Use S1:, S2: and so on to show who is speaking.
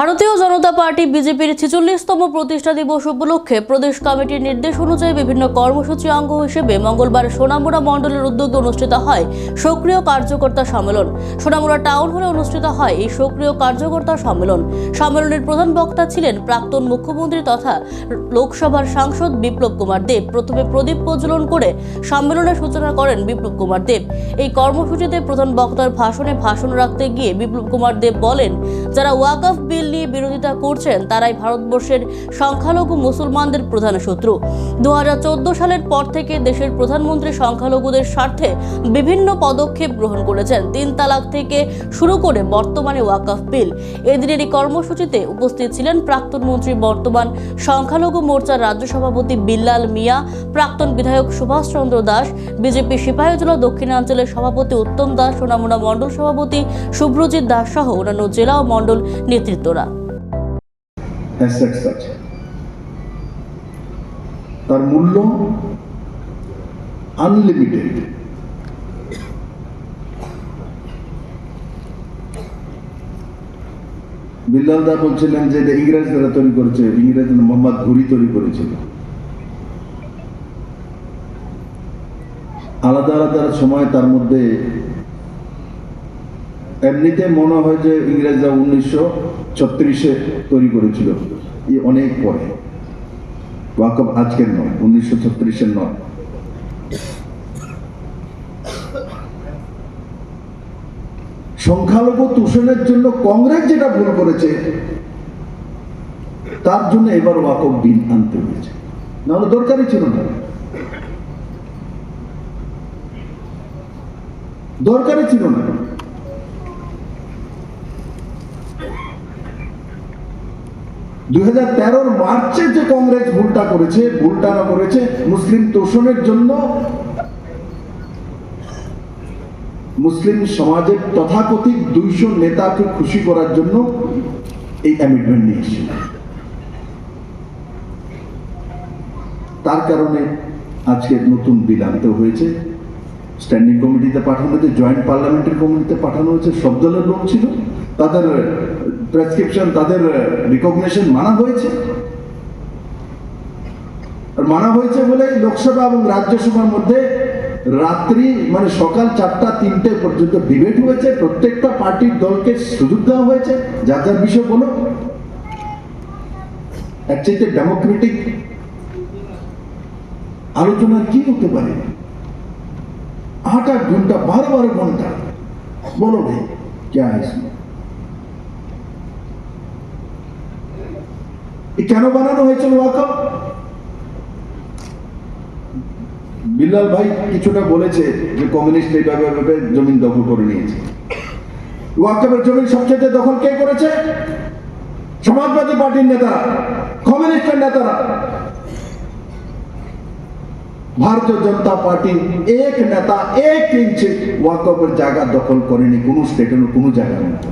S1: ভারতীয় জনতা পার্টি বিজেপির ছেচল্লিশতম প্রতিষ্ঠা দিবস উপলক্ষে প্রদেশ কমিটির নির্দেশ অনুযায়ী বিভিন্ন কর্মসূচি অঙ্গ হিসেবে মঙ্গলবার সোনামুড়া মণ্ডলের উদ্যোগে অনুষ্ঠিত হয় সক্রিয় কার্যকর্তা সম্মেলন। সোনামুড়া টাউন হলে অনুষ্ঠিত হয় এই সক্রিয় কার্যকর্তা সম্মেলন। সম্মেলনের প্রধান বক্তা ছিলেন প্রাক্তন মুখ্যমন্ত্রী তথা লোকসভার সাংসদ বিপ্লব কুমার দেব। প্রথমে প্রদীপ প্রজ্বলন করে সম্মেলনের সূচনা করেন বিপ্লব কুমার দেব। এই কর্মসূচিতে প্রধান বক্তার ভাষণে ভাষণ রাখতে গিয়ে বিপ্লব কুমার দেব বলেন, যারা ওয়াকফ বিল নিয়ে বিরোধিতা করছেন তারাই ভারতবর্ষের সংখ্যালঘু মুসলমানদের প্রধান শত্রু। দু হাজার চোদ্দ সালের পর থেকে দেশের প্রধানমন্ত্রী সংখ্যালঘুদের স্বার্থে বিভিন্ন পদক্ষেপ গ্রহণ করেছেন। তিন তালাক থেকে শুরু করে বর্তমানে ওয়াকফ বিল। এদিনের এই কর্মসূচিতে উপস্থিত ছিলেন প্রাক্তন মন্ত্রী বর্তমান সংখ্যালঘু মোর্চার রাজ্য সভাপতি বিল্লাল মিয়া, প্রাক্তন বিধায়ক সুভাষচন্দ্র দাস, বিজেপি সিপাহীজলা দক্ষিণাঞ্চলের সভাপতি উত্তম দাস, সোনামুনা মণ্ডল সভাপতি শুভ্রজিৎ দাস সহ অন্যান্য জেলা ও মণ্ডল নেতৃত্বরা।
S2: অ্যাসেটস আছে তার মূল্য আনলিমিটেড বিল্লাল দা বলছিলেন যে এটা ইংরেজরা তৈরি করেছে, ইংরেজ মোহাম্মদ ঘুরি তৈরি করেছিল আলাদা আলাদা সময় তার মধ্যে এমনিতে মনে হয় যে ইংরেজরা উনিশশো ছত্রিশে তৈরি করেছিল। এই অনেক পরে। ওয়াকফ আজকের নয়, উনিশশো ছত্রিশের নয়। সংখ্যালঘু তুষণের জন্য কংগ্রেস যেটা ভুল করেছে, তার জন্য এবার ওয়াকফ বিল আনতে হয়েছে। নাহলে দরকারই ছিল না। দরকারই ছিল না। দুই হাজার তেরোর মার্চে যে কংগ্রেস ভুলটা করেছে ভুলটা করেছে, মুসলিম তোষণের জন্য মুসলিম সমাজের তথাকথিত দুইশো নেতাকে খুশি করার জন্য এই অ্যামেন্ডমেন্ট নিয়ে এসেছিল তার কারণে আজকে নতুন বিল আনতে হয়েছে। স্ট্যান্ডিং কমিটিতে পাঠানো হয়েছে জয়েন্ট পার্লামেন্টারি কমিটিতে পাঠানো হয়েছে, সব দলের লোক ছিল। তাদের প্রেসক্রিপশন তাদের রিকগনিশন মানা হয়েছে। আর মানা হয়েছে বলে লোকসভা এবং রাজ্যসভার মধ্যে রাত্রি মানে সকাল চারটা, তিনটে পর্যন্ত ডিবেট হয়েছে। প্রত্যেকটা পার্টির দলকে সুযোগ দেওয়া হয়েছে। যার যার বিষয় বলো। চাইতে ডেমোক্রেটিক আলোচনা কি হতে পারে? আট আট ঘণ্টা, বারো বারো ঘণ্টা। বলো ভাই क्या কেন বানানো হয়েছিল ওয়াকফ বিল্লাল ভাই কিছুটা বলেছে যে কমিউনিস্ট এইভাবে এভাবে জমিন দখল করে নিয়েছে। ওয়াকফের জমিন সবচেয়ে দখল কে করেছে? সমাজবাদী পার্টির নেতারা, কমিউনিস্টের নেতারা। ভারতীয় জনতা পার্টি এক নেতা এক ইঞ্চি ওয়াকফের জায়গা দখল করেনি, কোনো স্টেটের কোনো জায়গার মধ্যে।